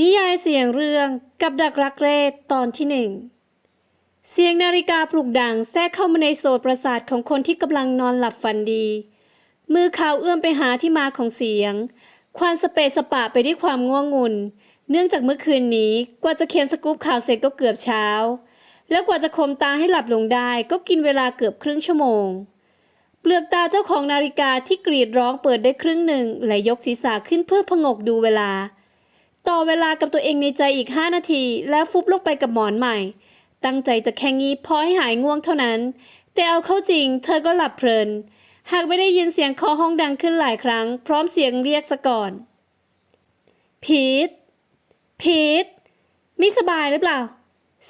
นิยายเสียงเรื่องกับดักรักเรศตอนที่หนึ่งเสียงนาฬิกาปลุกดังแทรกเข้ามาในโสตประสาทของคนที่กำลังนอนหลับฝันดี มือเขาเอื้อมไปหาที่มาของเสียง ควานสเปสปะไปด้วยความง่วงงุน เนื่องจากเมื่อคืนนี้กว่าจะเขียนสกู๊ปข่าวเสร็จก็เกือบเช้า แล้วกว่าจะคมตาให้หลับลงได้ก็กินเวลาเกือบครึ่งชั่วโมง เปลือกตาเจ้าของนาฬิกาที่กรีดร้องเปิดได้ครึ่งหนึ่งและยกศีรษะขึ้นเพื่อผงกดูเวลา ต่อเวลากับตัวเองในใจอีก 5 นาที แล้วฟุบลงไปกับหมอนใหม่ ตั้งใจจะแค่งีบพอให้หายง่วงเท่านั้น แต่เอาเข้าจริง เธอก็หลับเพลิน หากไม่ได้ยินเสียงเคาะห้องดังขึ้นหลายครั้ง พร้อมเสียงเรียกซะก่อน พีท พีทไม่สบายหรือเปล่า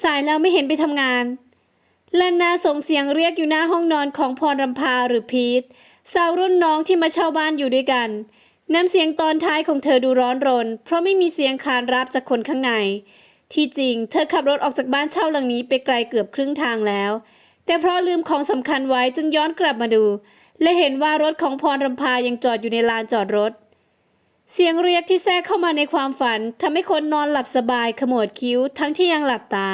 สายแล้วไม่เห็นไปทำงานลันนาส่งเสียงเรียกอยู่หน้าห้องนอนของพรรำพาหรือพีทสาวรุ่นน้องที่มาเช่าบ้านอยู่ด้วยกัน น้ำเสียงตอนท้ายของเธอดูร้อนรน เพราะไม่มีเสียงคานรับจากคนข้างใน ที่จริง เธอขับรถออกจากบ้านเช่าหลังนี้ไปไกลเกือบครึ่งทางแล้ว แต่เพราะลืมของสำคัญไว้จึงย้อนกลับมาดู และเห็นว่ารถของพรรำพายังจอดอยู่ในลานจอดรถ เสียงเรียกที่แทรกเข้ามาในความฝันทำให้คนนอนหลับสบายขมวดคิ้วทั้งที่ยังหลับตา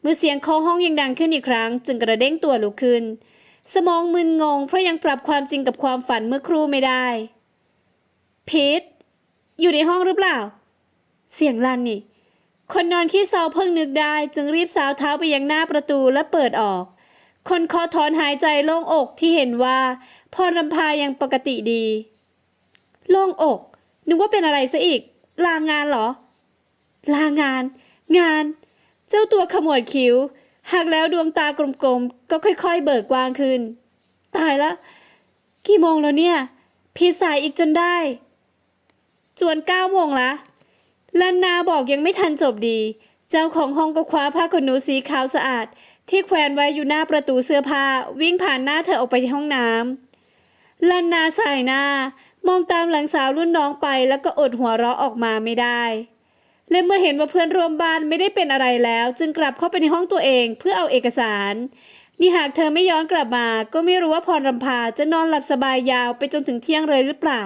เมื่อเสียงเคาะห้องยังดังขึ้นอีกครั้ง จึงกระเด้งตัวลุกขึ้น สมองมึนงงเพราะยังปรับความจริงกับความฝันเมื่อครู่ไม่ได้ พีทอยู่ในห้องหรือเปล่า เสียงลันนี่ คนนอนขี้เศร้าเพิ่งนึกได้จึงรีบสาวเท้าไปยังหน้าประตูและเปิดออก คนคอถอนหายใจโล่งอกที่เห็นว่าพรรำพายังปกติดี โล่งอก นึกว่าเป็นอะไรซะอีก ลางานเหรอ ลางาน งาน เจ้าตัวขมวดคิ้ว หากแล้วดวงตากลมๆก็ค่อยๆ เบิกกว้างขึ้น ตายละ กี่โมงแล้วเนี่ย พีสายอีกจนได้ จวนเก้าโมงละลันนาบอกยังไม่ทันจบดี เจ้าของห้องก็คว้าผ้าขนหนูสีขาวสะอาด ที่แขวนไว้อยู่หน้าประตูเสื้อผ้าวิ่งผ่านหน้าเธอออกไปที่ห้องน้ำลันนาสายหน้ามองตามหลังสาวรุ่นน้องไปแล้วก็อดหัวเราะออกมาไม่ได้และเมื่อเห็นว่าเพื่อนร่วมบ้านไม่ได้เป็นอะไรแล้ว จึงกลับเข้าไปในห้องตัวเองเพื่อเอาเอกสาร นี่หากเธอไม่ย้อนกลับมา ก็ไม่รู้ว่าพรรำพาจะนอนหลับสบายยาวไปจนถึงเที่ยงเลยหรือเปล่า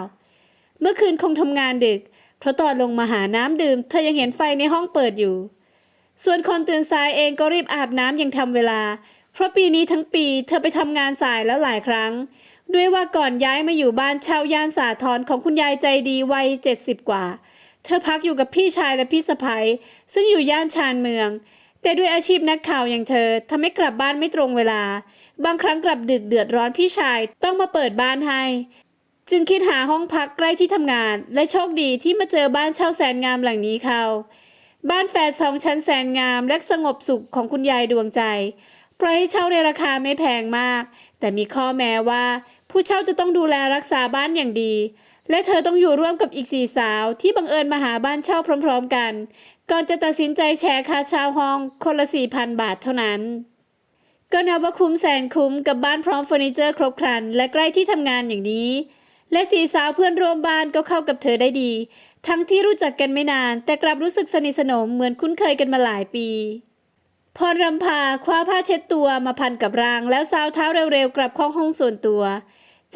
มื่อคืนคงทำงานดึก เพราะตอนลงมาหาน้ำดื่ม เธอยังเห็นไฟในห้องเปิดอยู่ ส่วนคนตื่นสายเองก็รีบอาบน้ำยังทำเวลา เพราะปีนี้ทั้งปีเธอไปทำงานสายแล้วหลายครั้ง ด้วยว่าก่อนย้ายมาอยู่บ้านเช่าย่านสาทรของคุณยายใจดีวัยเจ็ดสิบกว่า เธอพักอยู่กับพี่ชายและพี่สะใภ้ซึ่งอยู่ย่านชานเมืองแต่ด้วยอาชีพนักข่าวอย่างเธอทำให้กลับบ้านไม่ตรงเวลา บางครั้งกลับดึกเดือดร้อนพี่ชายต้องมาเปิดบ้านให้ จึงคิดหาห้องพักใกล้ที่ทำงาน และโชคดีที่มาเจอบ้านเช่าแสนงามหลังนี้เขาบ้านแฝดสองชั้นแสนงามและสงบสุขของคุณยายดวงใจปล่อยให้เช่าในราคาไม่แพงมาก แต่มีข้อแม้ว่า ผู้เช่าจะต้องดูแลรักษาบ้านอย่างดี และเธอต้องอยู่ร่วมกับอีกสี่สาว ที่บังเอิญมาหาบ้านเช่าพร้อมๆกัน ก่อนจะตัดสินใจแชร์ค่าเช่าห้องคนละสี่พันบาทเท่านั้น ก็นับว่าคุ้มแสนคุ้มกับบ้านพร้อมเฟอร์นิเจอร์ครบครัน และใกล้ที่ทำงานอย่างนี้ และสีสาวเพื่อนร่วมบ้านก็เข้ากับเธอได้ดี ทั้งที่รู้จักกันไม่นาน แต่กลับรู้สึกสนิทสนมเหมือนคุ้นเคยกันมาหลายปีพรรำพาคว้าผ้าเช็ดตัวมาพันกับราง แล้วสาวเท้าเร็วๆ กลับเข้าห้องส่วนตัว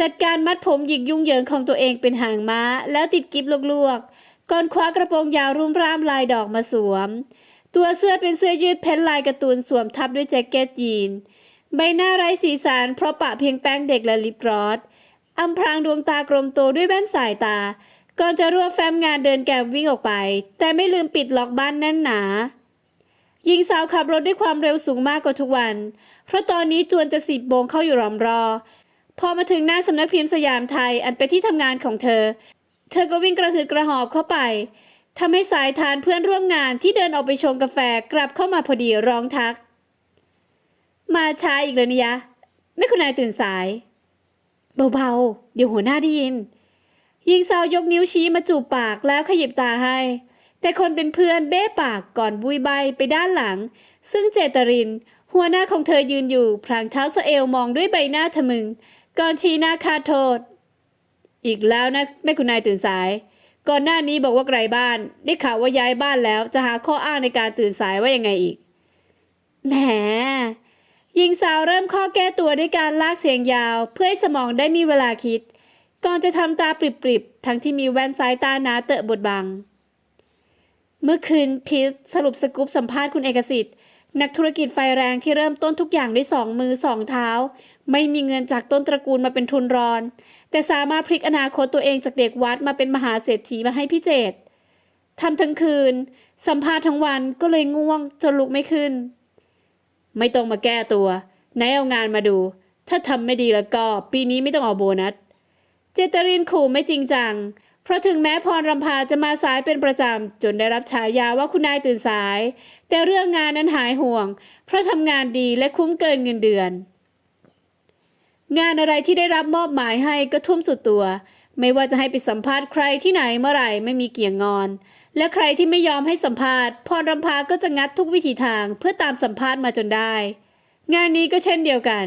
จัดการมัดผมหยิกยุ่งเหยิงของตัวเองเป็นหางม้า แล้วติดกิ๊บลวกๆ ก่อนคว้ากระโปรงยาวรุ่มร่ามลายดอกมาสวม ตัวเสื้อเป็นเสื้อยืดเพ้นลายการ์ตูนสวมทับด้วยแจ็คเก็ตยีน ใบหน้าไร้สีสันเพราะปะเพียงแป้งเด็กและลิปกรอส อำพรางดวงตากลมโตด้วยแว่นสายตา ก่อนจะรวบแฟ้มงานเดินแกมวิ่งออกไป แต่ไม่ลืมปิดล็อกบ้านแน่นหนาหญิงสาวขับรถด้วยความเร็วสูงมากกว่าทุกวัน เพราะตอนนี้จวนจะสิบโมงเข้าอยู่รอมรอ พอมาถึงหน้าสำนักพิมพ์สยามไทยอันเป็นที่ทำงานของเธอ เธอก็วิ่งกระหืดกระหอบเข้าไปทำให้สายทานเพื่อนร่วมงานที่เดินออกไปชงกาแฟกลับเข้ามาพอดีร้องทัก มาช้าอีกแล้วนี่ยะไม่คุณนายตื่นสาย เบาๆ เดี๋ยวหัวหน้าได้ยิน หญิงสาวยกนิ้วชี้มาจูบปากแล้วขยิบตาให้ แต่คนเป็นเพื่อนเบ้ปากก่อนบุยใบไปด้านหลัง ซึ่งเจตริน หัวหน้าของเธอยืนอยู่ พลางเท้าสเอวมองด้วยใบหน้าทะมึง ก่อนชี้หน้าคาโทษ อีกแล้วนะแม่คุณนายตื่นสาย ก่อนหน้านี้บอกว่าไกลบ้าน ได้ข่าวว่าย้ายบ้านแล้วจะหาข้ออ้างในการตื่นสายว่ายังไงอีก แหม หญิงสาวเริ่มข้อแก้ตัวด้วยการลากเสียงยาว เพื่อให้สมองได้มีเวลาคิด ก่อนจะทำตาปริบๆ ทั้งที่มีแว่นสายตาหนาเตอะบดบัง เมื่อคืนพีชสรุปสกู๊ปสัมภาษณ์คุณเอกสิทธิ์ นักธุรกิจไฟแรงที่เริ่มต้นทุกอย่างด้วยสองมือสองเท้า ไม่มีเงินจากต้นตระกูลมาเป็นทุนรอน แต่สามารถพลิกอนาคตตัวเองจากเด็กวัดมาเป็นมหาเศรษฐีมาให้พี่เจตทำทั้งคืน สัมภาษณ์ทั้งวันก็เลยง่วงจนลุกไม่ขึ้น ไม่ต้องมาแก้ตัว ไหนเอางานมาดู ถ้าทำไม่ดีแล้วก็ปีนี้ไม่ต้องเอาโบนัส เจตรินขู่ไม่จริงจัง เพราะถึงแม้พรรำพาจะมาสายเป็นประจำจนได้รับฉายาว่าคุณนายตื่นสาย แต่เรื่องงานนั้นหายห่วง เพราะทำงานดีและคุ้มเกินเงินเดือน งานอะไรที่ได้รับมอบหมายให้ก็ทุ่มสุดตัว ไม่ว่าจะให้ไปสัมภาษณ์ใครที่ไหนเมื่อไหร่ไม่มีเกี่ยงงอน และใครที่ไม่ยอมให้สัมภาษณ์พรรำพาก็จะงัดทุกวิถีทางเพื่อตามสัมภาษณ์มาจนได้ งานนี้ก็เช่นเดียวกัน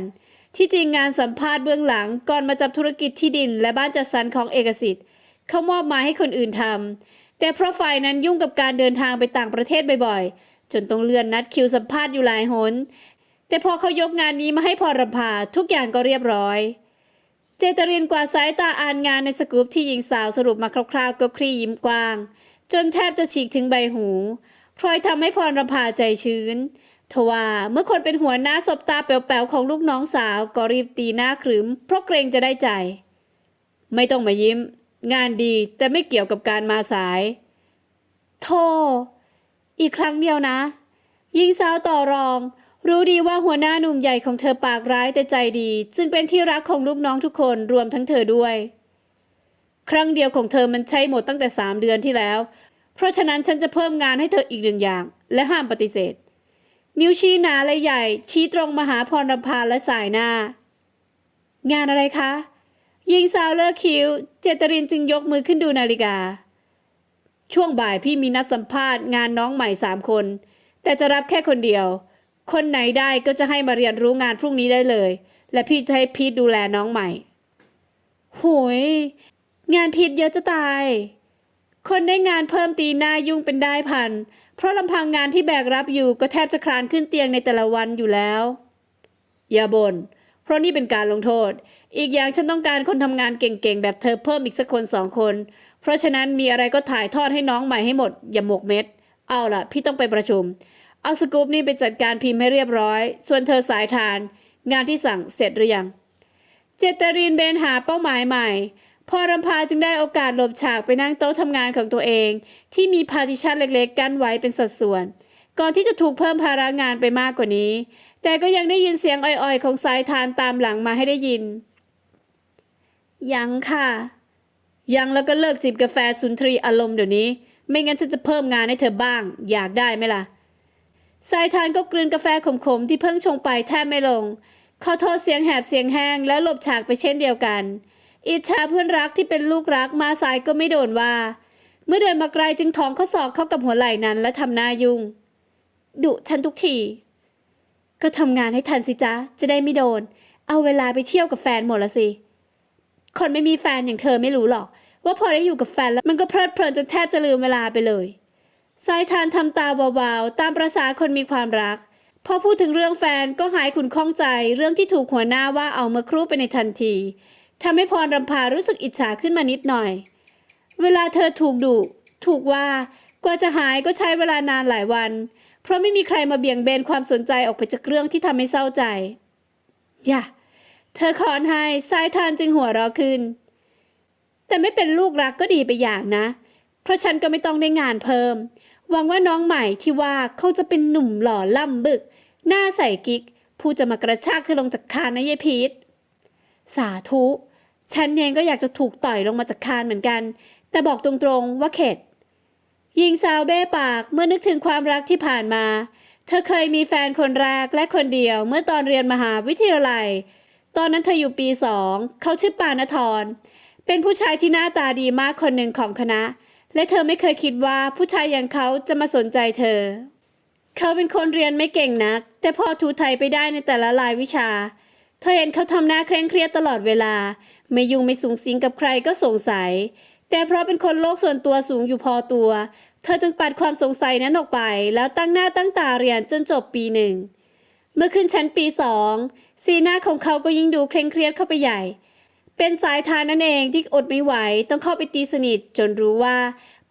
ที่จริงงานสัมภาษณ์เบื้องหลังก่อนมาจับธุรกิจที่ดินและบ้านจัดสรรของเอกสิทธิ์เขามอบหมายให้คนอื่นทำแต่เพราะฝ่ายนั้นยุ่งกับการเดินทางไปต่างประเทศบ่อยๆจนต้องเลื่อนนัดคิวสัมภาษณ์อยู่หลายหน แต่พอเขายกงานนี้มาให้พรรำพาทุกอย่างก็เรียบร้อย เจตรินกว่าสายตาอ่านงานในสกู๊ปที่หญิงสาวสรุปมาคร่าวๆก็คลี่ยิ้มกว้าง จนแทบจะฉีกถึงใบหูพลอยทำให้พรรำพาใจชื้นทว่าเมื่อคนเป็นหัวหน้าศบตาแป๋วๆของลูกน้องสาวก็รีบตีหน้าขรึม เพราะเกรงจะได้ใจ ไม่ต้องมายิ้ม งานดีแต่ไม่เกี่ยวกับการมาสาย โทอีกครั้งเดียวนะหญิงสาวต่อรอง รู้ดีว่าหัวหน้าหนุ่มใหญ่ของเธอปากร้ายแต่ใจดี จึงเป็นที่รักของลูกน้องทุกคนรวมทั้งเธอด้วย ครั้งเดียวของเธอมันใช้หมดตั้งแต่สามเดือนที่แล้ว เพราะฉะนั้นฉันจะเพิ่มงานให้เธออีกหนึ่งอย่าง และห้ามปฏิเสธ นิ้วชี้หนาและใหญ่ ชี้ตรงมาหาพรรำพาและสายหน้า งานอะไรคะหญิงสาวเลิกคิ้ว เจตรินจึงยกมือขึ้นดูนาฬิกา ช่วงบ่ายพี่มีนัดสัมภาษณ์งานน้องใหม่สามคน แต่จะรับแค่คนเดียว คนไหนได้ก็จะให้มาเรียนรู้งานพรุ่งนี้ได้เลย และพี่จะให้พีทดูแลน้องใหม่โหยงานพีทเยอะจะตาย คนได้งานเพิ่มตีหน้ายุ่งเป็นได้พัน เพราะลำพังงานที่แบกรับอยู่ก็แทบจะคลานขึ้นเตียงในแต่ละวันอยู่แล้ว อย่าบน่นเพราะนี่เป็นการลงโทษ อีกอย่างฉันต้องการคนทำงานเก่งๆ แบบเธอเพิ่มอีกสักคนสองคน เพราะฉะนั้นมีอะไรก็ถ่ายทอดให้น้องใหม่ให้หมด อย่าหมกเม็ด เอาล่ะ พี่ต้องไปประชุม เอาสกู๊ปนี่ไปจัดการพิมพ์ให้เรียบร้อย ส่วนเธอสายทาน งานที่สั่งเสร็จหรือยัง เจตรินเบนหาเป้าหมายใหม่ พอรำพาจึงได้โอกาสหลบฉากไปนั่งโต๊ะทำงานของตัวเอง ที่มีพาร์ติชันเล็กๆ กั้นไว้เป็นสัดส่วน ก่อนที่จะถูกเพิ่มภาระงานไปมากกว่านี้ แต่ก็ยังได้ยินเสียงอ่อยๆ ของสายทานตามหลังมาให้ได้ยิน ยังค่ะ ยังแล้วก็เลิกจิบกาแฟสุนทรีอารมณ์เดี๋ยวนี้ ไม่งั้นฉันจะเพิ่มงานให้เธอบ้าง อยากได้ไหมล่ะ สายทานก็กลืนกาแฟขมๆ ที่เพิ่งชงไปแทบไม่ลง ขอโทษเสียงแหบเสียงแห้งแล้วหลบฉากไปเช่นเดียวกัน อิจฉาเพื่อนรักที่เป็นลูกรักมาสายก็ไม่โดนว่า เมื่อเดินมาไกลจึงถองข้อศอกเข้ากับหัวไหล่นั้นและทำหน้ายุ่ง ดุฉันทุกที ก็ทำงานให้ทันสิจ๊ะ จะได้ไม่โดน เอาเวลาไปเที่ยวกับแฟนหมดละสิ คนไม่มีแฟนอย่างเธอไม่รู้หรอก ว่าพอได้อยู่กับแฟนแล้วมันก็เพลิดเพลินจนแทบจะลืมเวลาไปเลย สายทานทำตาเบาๆ ตามประษาคนมีความรัก พอพูดถึงเรื่องแฟนก็หายขุนข้องใจเรื่องที่ถูกหัวหน้าว่าเอาเมื่อครู่ไปในทันทีทำให้พรรำพารู้สึกอิจฉาขึ้นมานิดหน่อย เวลาเธอถูกดุถูกว่ากว่าจะหายก็ใช้เวลานานหลายวัน เพราะไม่มีใครมาเบี่ยงเบนความสนใจออกไปจากเรื่องที่ทำให้เศร้าใจ อย่า เธอคอนให้สายทานจึงหัวเราะขึ้น แต่ไม่เป็นลูกรักก็ดีไปอย่างนะเเพราะฉันก็ไม่ต้องได้งานเพิ่ม หวังว่าน้องใหม่ที่ว่าเขาจะเป็นหนุ่มหล่อล่ำบึก หน้าใสกิ๊กผู้จะมากระชากเธอลงจากคานนะเยายพีทสาธุ ฉันเองก็อยากจะถูกต่อยลงมาจากคานเหมือนกัน แต่บอกตรงๆว่าเข็ดหญิงสาวเบ้ปากเมื่อนึกถึงความรักที่ผ่านมา เธอเคยมีแฟนคนแรกและคนเดียวเมื่อตอนเรียนมหาวิทยาลัย ตอนนั้นเธออยู่ปีสอง เขาชื่อปานทร เป็นผู้ชายที่หน้าตาดีมากคนหนึ่งของคณะ และเธอไม่เคยคิดว่าผู้ชายอย่างเขาจะมาสนใจเธอ เขาเป็นคนเรียนไม่เก่งนัก แต่พอถูไทยไปได้ในแต่ละรายวิชา เธอเห็นเขาทำหน้าเคร่งเครียดตลอดเวลา ไม่ยุ่งไม่สูงสิงกับใครก็สงสัย แต่เพราะเป็นคนโลกส่วนตัวสูงอยู่พอตัว เธอจึงปัดความสงสัยนั้นออกไป แล้วตั้งหน้าตั้งตาเรียนจนจบปีหนึ่งเมื่อขึ้นชั้นปีสองสีหน้าของเขาก็ยิ่งดูเคร่งเครียดเข้าไปใหญ่ เป็นสายทานนั่นเองที่อดไม่ไหวต้องเข้าไปตีสนิท จนรู้ว่า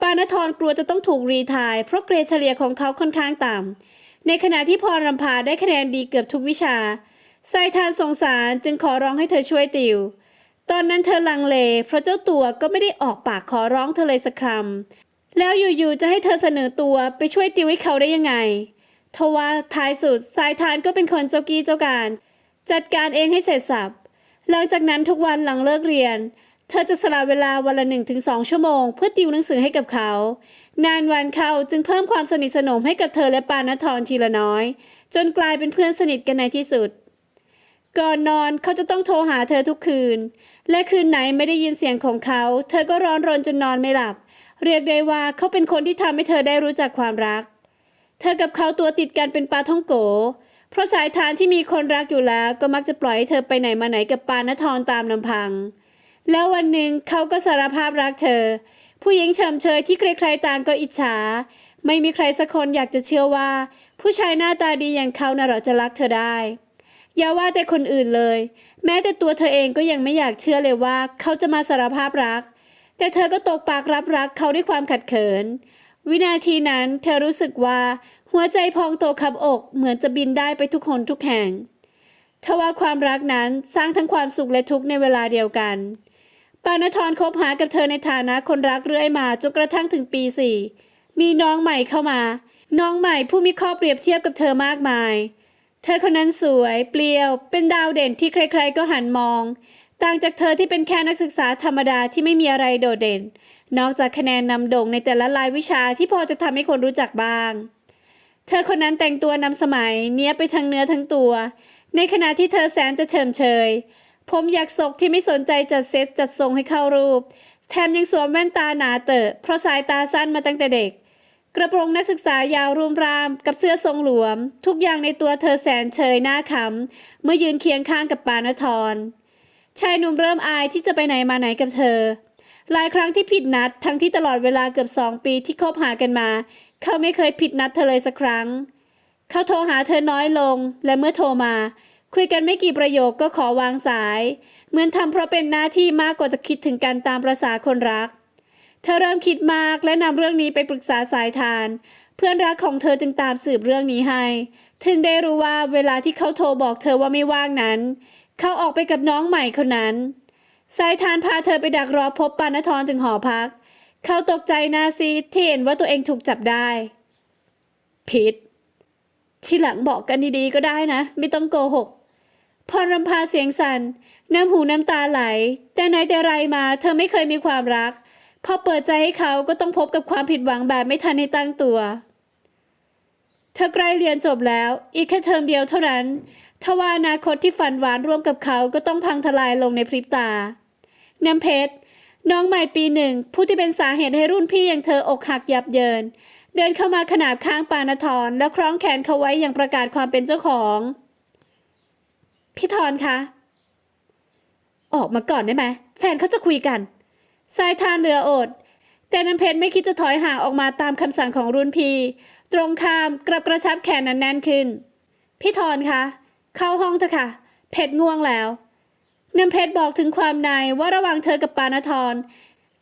ปานธรกลัวจะต้องถูกรีทาย เพราะเกรดเฉลี่ยของเขาค่อนข้างต่ำในขณะที่พรรำพาได้คะแนนดีเกือบทุกวิชาสายทานสงสารจึงขอร้องให้เธอช่วยติว ตอนนั้นเธอลังเล เพราะเจ้าตัวก็ไม่ได้ออกปากขอร้องเธอเลยสักคำแล้วอยู่ๆจะให้เธอเสนอตัวไปช่วยติวให้เขาได้ยังไงทว่าท้ายสุดสายทานก็เป็นคนเจ้ากี้เจ้าการ จัดการเองให้เสร็จสับ หลังจากนั้นทุกวันหลังเลิกเรียน เธอจะสละเวลาวันละหนึ่งถึงสองชั่วโมง เพื่อติวหนังสือให้กับเขา นานวันเขาจึงเพิ่มความสนิทสนมให้กับเธอและปานทรทีละน้อย จนกลายเป็นเพื่อนสนิทกันในที่สุด ก่อนนอนเขาจะต้องโทรหาเธอทุกคืน และคืนไหนไม่ได้ยินเสียงของเขา เธอก็ร้อนรนจนนอนไม่หลับ เรียกได้ว่าเขาเป็นคนที่ทำให้เธอได้รู้จักความรัก เธอกับเขาตัวติดกันเป็นปลาท่องโก เพราะสายทานที่มีคนรักอยู่แล้วก็มักจะปล่อยให้เธอไปไหนมาไหนกับปานทรตามลำพัง แล้ววันหนึ่งเขาก็สารภาพรักเธอ ผู้หญิงเฉมเชยที่ใครๆต่างก็อิจฉา ไม่มีใครสักคนอยากจะเชื่อว่า ผู้ชายหน้าตาดีอย่างเขาน่ะหรอจะรักเธอได้ อย่าว่าแต่คนอื่นเลย แม้แต่ตัวเธอเองก็ยังไม่อยากเชื่อเลยว่า เขาจะมาสารภาพรัก แต่เธอก็ตกปากรับรักเขาด้วยความขัดเขิน วินาทีนั้นเธอรู้สึกว่า หัวใจพองโตขับอกเหมือนจะบินได้ไปทุกคนทุกแห่งทว่าความรักนั้นสร้างทั้งความสุขและทุกข์ในเวลาเดียวกัน ปานทรคบหากับเธอในฐานะคนรักเรื่อยมาจนกระทั่งถึงปีสี่มีน้องใหม่เข้ามา น้องใหม่ผู้มีข้อเปรียบเทียบกับเธอมากมาย เธอคนนั้นสวย เปลี่ยว เป็นดาวเด่นที่ใครๆก็หันมอง ต่างจากเธอที่เป็นแค่นักศึกษาธรรมดาที่ไม่มีอะไรโดดเด่น นอกจากคะแนนนำโด่งในแต่ละรายวิชาที่พอจะทำให้คนรู้จักบ้าง เธอคนนั้นแต่งตัวนำสมัย เนี้ยไปทั้งเนื้อทั้งตัว ในขณะที่เธอแสนจะเฉิมเชยผมอยากศกที่ไม่สนใจจัดเซตจัดทรงให้เข้ารูป แถมยังสวมแว่นตาหนาเตอะเพราะสายตาสั้นมาตั้งแต่เด็ก กระโปรงนักศึกษายาวรุมราม กับเสื้อทรงหลวม ทุกอย่างในตัวเธอแสนเชยหน้าขำเมื่อยืนเคียงข้างกับปานทร ชายหนุ่มเริ่มอายที่จะไปไหนมาไหนกับเธอ หลายครั้งที่ผิดนัดทั้งที่ตลอดเวลาเกือบสองปีที่คบหากันมา เขาไม่เคยผิดนัดเธอเลยสักครั้ง เขาโทรหาเธอน้อยลง และเมื่อโทรมา คุยกันไม่กี่ประโยคก็ขอวางสาย เหมือนทำเพราะเป็นหน้าที่มากกว่าจะคิดถึงกันตามประษาคนรัก เธอเริ่มคิดมากและนำเรื่องนี้ไปปรึกษาสายทาน เพื่อนรักของเธอจึงตามสืบเรื่องนี้ให้ ถึงได้รู้ว่าเวลาที่เขาโทรบอกเธอว่าไม่ว่างนั้น เขาออกไปกับน้องใหม่คนนั้น สายทานพาเธอไปดักรอพบปานทรจึงหอพัก เขาตกใจนาซีที่เห็นว่าตัวเองถูกจับได้ผิดที่หลังบอกกันดีๆก็ได้นะ ไม่ต้องโกหก พรรำพาเสียงสัน่น น้ำหูน้ำตาไหล แต่ไหนแต่ไรมา เธอไม่เคยมีความรัก พอเปิดใจให้เขาก็ต้องพบกับความผิดหวังแบบไม่ทันให้ตั้งตัว ธอใกล้เรียนจบแล้ว อีกแค่เทอมเดียวเท่านั้นทว่าอนาคตที่ฝันหวานร่วมกับเขาก็ต้องพังทลายลงในพริบตา น้ำเพชร น้องใหม่ปีหนึ่ง ผู้ที่เป็นสาเหตุให้รุ่นพี่อย่างเธออกหักยับเยิน เดินเข้ามาขนาบข้างปานทรแล้วคล้องแขนเขาไว้อย่างประกาศความเป็นเจ้าของ พี่ทรคะออกมาก่อนได้ไหมแฟนเขาจะคุยกันสายทานเหลืออด แต่น้ำเพชรไม่คิดจะถอยห่างออกมาตามคำสั่งของรุ่นพี่ ตรงข้ามกลับกระชับแขนนั้นแน่นขึ้น พี่ทรคะเข้าห้องเถอะค่ะ เพชรง่วงแล้วน้ำเพชรบอกถึงความในว่าระหว่างเธอกับปานทร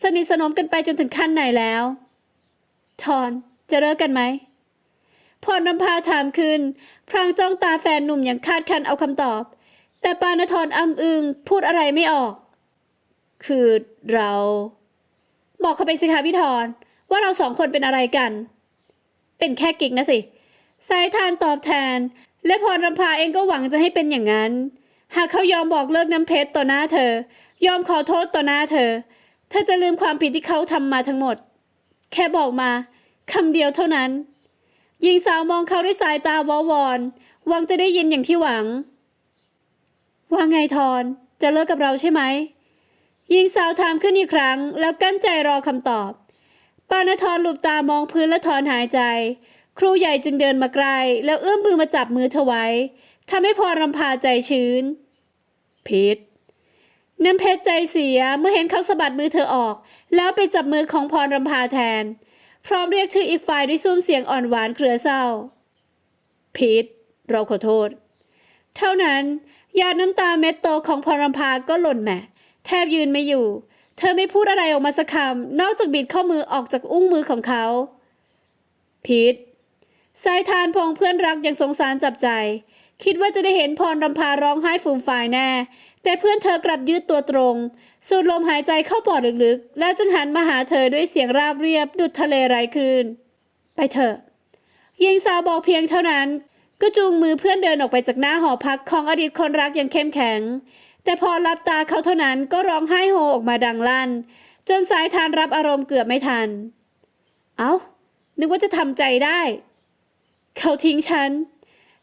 สนิทสนมกันไปจนถึงขั้นไหนแล้วทรจะเลิกกันไหมพรรำพาถามขึ้น พรางจ้องตาแฟนหนุ่มอย่างคาดคันเอาคำตอบ แต่ปานทรอ้ำอึงพูดอะไรไม่ออก คือเรา บอกเขาไปสิคะพี่ทรว่าเราสองคนเป็นอะไรกัน เป็นแค่กิ๊กนะสิ สายทานตอบแทน และพรรำพาเองก็หวังจะให้เป็นอย่างนั้น หากเขายอมบอกเลิกน้ำเพชรต่อหน้าเธอ ยอมขอโทษต่อหน้าเธอ เธอจะลืมความผิดที่เขาทำมาทั้งหมด แค่บอกมาคำเดียวเท่านั้นหญิงสาวมองเขาด้วยสายตาวาวอนหวังจะได้ยินอย่างที่หวัง ว่าไงทอนจะเลิกกับเราใช่ไหมหญิงสาวถามขึ้นอีกครั้ง แล้วกั้นใจรอคำตอบ ปานทรหลบตามองพื้นและถอนหายใจ ครูใหญ่จึงเดินมาใกล้แล้วเอื้อมมือมาจับมือเธอไว้ทำให้พรรำพาใจชื้นพิษน้ำเพชรใจเสียเมื่อเห็นเขาสะบัดมือเธอออก แล้วไปจับมือของพรรำพาแทน พร้อมเรียกชื่ออีกฝ่ายด้วยซุ้มเสียงอ่อนหวานเครือเศร้าพิษเราขอโทษ เท่านั้นหยาดน้ำตาเม็ดโตของพรรำพาก็หล่นแหมะแทบยืนไม่อยู่ เธอไม่พูดอะไรออกมาสักคำนอกจากบิดข้อมือออกจากอุ้งมือของเขา พีทสายทานพองเพื่อนรักยังสงสารจับใจ คิดว่าจะได้เห็นพรรำพาร้องไห้ฟูมฟายแน่ แต่เพื่อนเธอกลับยืดตัวตรง สูดลมหายใจเข้าปอดลึกๆ แล้วจึงหันมาหาเธอด้วยเสียงราบเรียบดุดทะเลไร้คลื่น ไปเถอะหญิงสาวบอกเพียงเท่านั้น ก็จูงมือเพื่อนเดินออกไปจากหน้าหอพักของอดีตคนรักอย่างเข้มแข็ง แต่พอรับตาเขาเท่านั้นก็ร้องไห้โฮออกมาดังลั่น จนสายทานรับอารมณ์เกือบไม่ทัน เอา้า นึกว่าจะทำใจได้ เขาทิ้งฉัน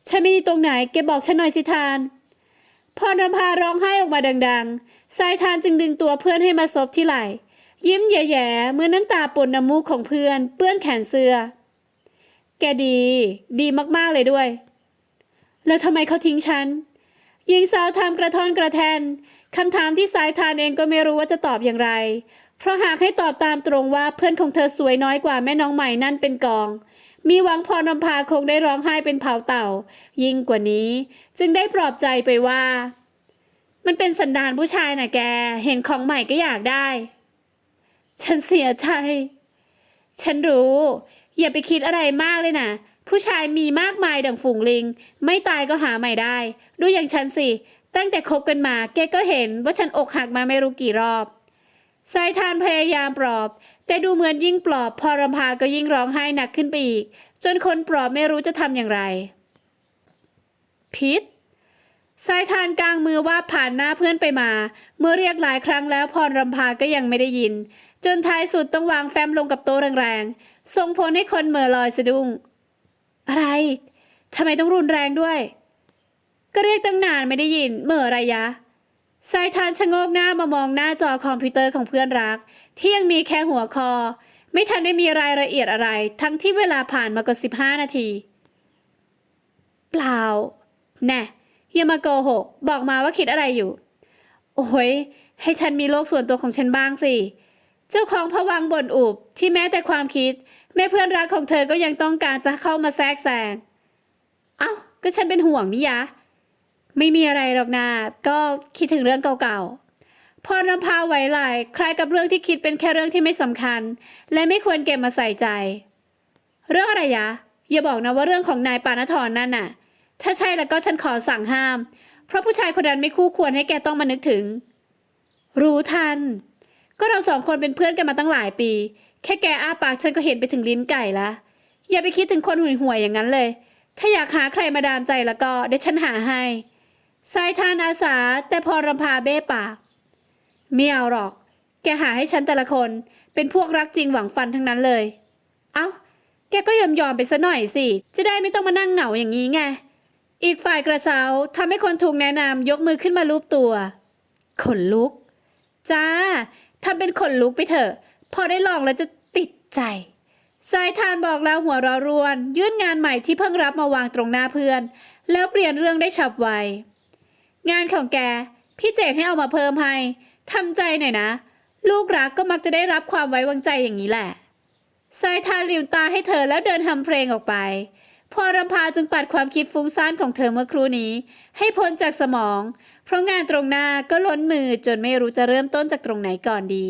ฉันไม่ดีตรงไหนแกบอกฉันหน่อยสิทาน พรรำพาร้องไห้ออกมาดัง ๆ สายทานจึงดึงตัวเพื่อนให้มาซบที่ไหล่ ยิ้มแย่ๆเมื่อน้ำตาปนน้ำมูกของเพื่อน เปื้อนแขนเสื้อ แกดี ดีมากๆเลยด้วย แล้วทำไมเขาทิ้งฉัน หญิงสาวทำกระท่อนกระแทนคำถามที่สายทานเองก็ไม่รู้ว่าจะตอบอย่างไร เพราะหากให้ตอบตามตรงว่าเพื่อนของเธอสวยน้อยกว่าแม่น้องใหม่นั่นเป็นกอง มีหวังพรนำพาคงได้ร้องไห้เป็นเผาเต่า ยิ่งกว่านี้ จึงได้ปลอบใจไปว่า มันเป็นสันดานผู้ชายนะแก เห็นของใหม่ก็อยากได้ ฉันเสียใจ ฉันรู้ อย่าไปคิดอะไรมากเลยนะ ผู้ชายมีมากมายดังฝูงลิง ไม่ตายก็หาใหม่ได้ ดูอย่างฉันสิ ตั้งแต่คบกันมาแกก็เห็นว่าฉันอกหักมาไม่รู้กี่รอบสายทานพยายามปลอบ แต่ดูเหมือนยิ่งปลอบ พอรำพาก็ยิ่งร้องไห้หนักขึ้นไปอีก จนคนปลอบไม่รู้จะทำอย่างไร พิษสายทานกลางมือว่าผ่านหน้าเพื่อนไปมา เมื่อเรียกหลายครั้งแล้วพรรำพาก็ยังไม่ได้ยิน จนท้ายสุดต้องวางแฟ้มลงกับโต๊ะแรงๆส่งผลให้คนเหม่อลอยสะดุ้ง อะไรทำไมต้องรุนแรงด้วย ก็เรียกตั้งนานไม่ได้ยินเหม่ออะไรยะสายทานชะโงกหน้ามามองหน้าจอคอมพิวเตอร์ของเพื่อนรัก ที่ยังมีแค่หัวคอ ไม่ทันได้มีรายละเอียดอะไร ทั้งที่เวลาผ่านมากว่า15นาที เปล่า แน่อย่ามาโกหก บอกมาว่าคิดอะไรอยู่ โอ้ยให้ฉันมีโลกส่วนตัวของฉันบ้างสิ เจ้าของพวังบ่นอุบที่แม้แต่ความคิด แม่เพื่อนรักของเธอก็ยังต้องการจะเข้ามาแทรกแซง เอ้า ก็ฉันเป็นห่วงนี่ยะ ไม่มีอะไรหรอกนาก็คิดถึงเรื่องเก่าๆ พรณภาไหวไหลคล้ายกับเรื่องที่คิดเป็นแค่เรื่องที่ไม่สำคัญ และไม่ควรเก็บมาใส่ใจ เรื่องอะไรยะ อย่าบอกนะว่าเรื่องของนายปานธรนั่นน่ะ ถ้าใช่แล้วก็ฉันขอสั่งห้าม เพราะผู้ชายคนนั้นไม่คู่ควรให้แกต้องมานึกถึง รู้ทัน ก็เราสองคนเป็นเพื่อนกันมาตั้งหลายปี แค่แกอ้าปากฉันก็เห็นไปถึงลิ้นไก่ละ อย่าไปคิดถึงคนห่วยห่วยๆอย่างนั้นเลย ถ้าอยากหาใครมาดามใจแล้วก็เดี๋ยวฉันหาให้สายทานอาสาแต่พอรำพาเบ้ปากไม่เอาหรอก แกหาให้ฉันแต่ละคน เป็นพวกรักจริงหวังฟันทั้งนั้นเลย เอ้า แกก็ยอมยอมไปซะหน่อยสิ จะได้ไม่ต้องมานั่งเหงาอย่างนี้ไง อีกฝ่ายกระเซาทำให้คนถูกแนะนำยกมือขึ้นมาลูบตัว ขนลุก จ้า ทำเป็นขนลุกไปเถอะ พอได้ลองแล้วจะติดใจ สายทานบอกแล้วหัวเรารวน ยื่นงานใหม่ที่เพิ่งรับมาวางตรงหน้าเพื่อน แล้วเปลี่ยนเรื่องได้ฉับไว งานของแก พี่เจกให้เอามาเพิ่มให้ทำใจหน่อยนะ ลูกรักก็มักจะได้รับความไว้วางใจอย่างนี้แหละสายทานลิวตาให้เธอแล้วเดินทำเพลงออกไป พอรำพาจึงปัดความคิดฟุ้งซ่านของเธอเมื่อครู่นี้ ให้พ้นจากสมอง เพราะงานตรงหน้าก็ล้นมือจนไม่รู้จะเริ่มต้นจากตรงไหนก่อนดี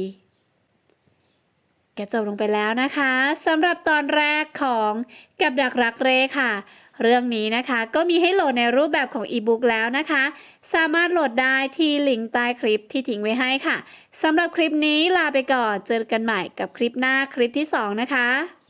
แกจบลงไปแล้วนะคะสำหรับตอนแรกของกับดักรักเร่ค่ะ เรื่องนี้นะคะก็มีให้โหลดในรูปแบบของอีบุ๊กแล้วนะคะ สามารถโหลดได้ที่ลิงก์ใต้คลิปที่ทิ้งไว้ให้ค่ะสำหรับคลิปนี้ลาไปก่อนเจอกันใหม่กับคลิปหน้าคลิปที่ 2 นะคะ